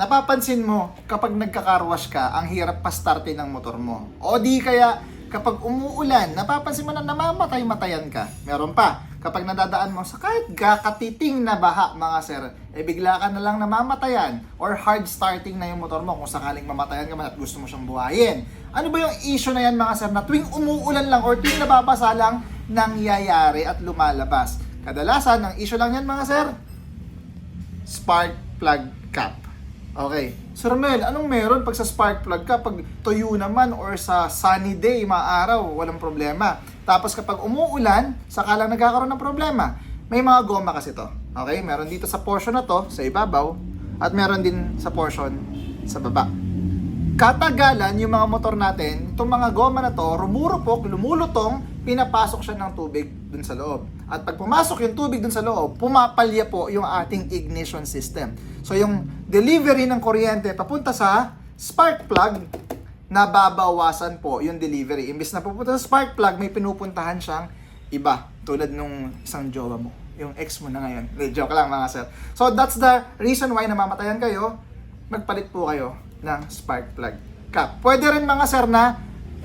napapansin mo kapag nagka-carwash ka, ang hirap pa startin ng motor mo. O di kaya kapag umuulan, napapansin mo na namamatay-matayan ka. Meron pa, kapag nadadaan mo sa kahit kakatiting na baha mga sir, eh bigla ka na lang namamatayan or hard starting na yung motor mo kung sakaling mamatayan ka man at gusto mo siyang buhayin. Ano ba yung issue na yan mga sir na tuwing umuulan lang or tuwing nababasa lang nangyayari at lumalabas? Kadalasan, ang issue lang yan mga sir, spark plug cap. Okay. Sir Mel, anong meron pag sa spark plug ka? Pag tuyo naman or sa sunny day, maaraw, walang problema. Tapos kapag umuulan, saka lang nagkakaroon ng problema. May mga goma kasi to. Okay? Meron dito sa portion na to, sa ibabaw, at meron din sa portion sa baba. Katagalan, yung mga motor natin, itong mga goma na to, rumurupok, lumulutong, pinapasok siya ng tubig dun sa loob. At pag pumasok yung tubig dun sa loob, pumapalya po yung ating ignition system. So yung delivery ng kuryente papunta sa spark plug, nababawasan po yung delivery. Imbis na pupunta sa spark plug, may pinupuntahan siyang iba. Tulad nung isang jowa mo. Yung ex mo na ngayon. Joke lang mga sir. So that's the reason why namamatayan kayo. Magpalit po kayo ng spark plug cap. Pwede rin mga sir na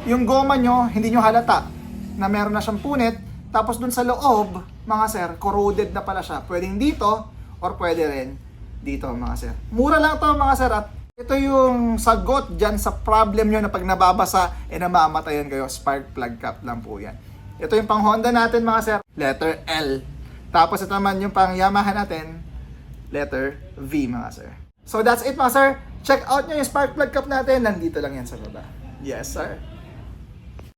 yung goma nyo, hindi nyo halata na meron na siyang punit. Tapos dun sa loob, mga sir, corroded na pala siya. Pwedeng dito or pwede rin dito mga sir. Mura lang to mga sir at ito yung sagot dyan sa problem nyo na pag nababasa, eh namamatayan kayo. Spark plug cap lang po yan. Ito yung pang Honda natin mga sir. Letter L. Tapos ito naman yung pang Yamaha natin. Letter V mga sir. So that's it mga sir. Check out nyo yung spark plug cap natin. Nandito lang yan sa baba. Yes sir.